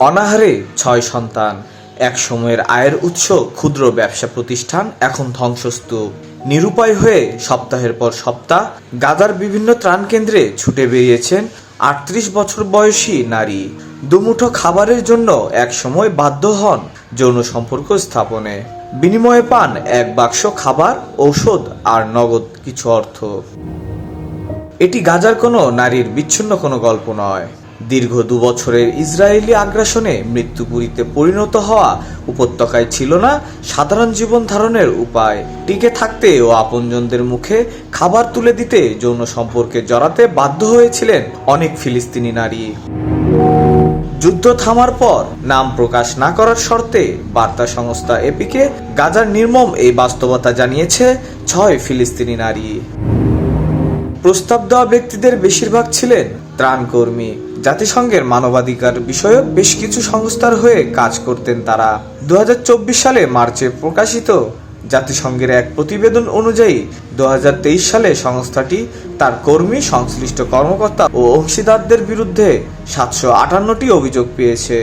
অনাহারে ছয় সন্তান। এক সময়ের আয়ের উৎস ক্ষুদ্র ব্যবসা প্রতিষ্ঠান, এখন ধ্বংসস্তূপ। নিরুপায় হয়ে সপ্তাহের পর সপ্তাহ, গাজার বিভিন্ন ত্রাণ কেন্দ্রে ছুটে বেরিয়েছেন আটত্রিশ বছর বয়সী নারী। দুমুঠো খাবারের জন্য এক সময় বাধ্য হন যৌন সম্পর্ক স্থাপনে। বিনিময়ে পান এক বাক্স খাবার, ঔষধ আর নগদ কিছু অর্থ। এটি গাজার কোনো নারীর বিচ্ছিন্ন কোনো গল্প নয়। দীর্ঘ দু বছরের ইসরায়েলি আগ্রাসনে মৃত্যুপুরীতে পরিণত হওয়া উপত্যকায় ছিল না সাধারণ জীবন ধারণের উপায়। টিকে থাকতে ও আপনজনদের মুখে খাবার তুলে দিতে যৌন সম্পর্কে জড়াতে বাধ্য হয়েছিলেন অনেক ফিলিস্তিনি নারী। যুদ্ধ থামার পর নাম প্রকাশ না করার শর্তে বার্তা সংস্থা এপিকে গাজার নির্মম এই বাস্তবতা জানিয়েছে ছয় ফিলিস্তিনি নারী। প্রস্তাব দেওয়া ব্যক্তিদের বেশিরভাগ ছিলেন ত্রাণকর্মী। জাতিসংঘের মানবাধিকার বিষয়ক বেশ কিছু সংস্থার হয়ে কাজ করতেন তারা। দু হাজার চব্বিশ সালে মার্চে প্রকাশিত জাতিসংঘের এক প্রতিবেদন অনুযায়ী দু হাজার তেইশ সালে সংস্থাটি তার কর্মী, সংশ্লিষ্ট কর্মকর্তা ও অংশীদারদের বিরুদ্ধে সাতশো আটান্নটি অভিযোগ পেয়েছে।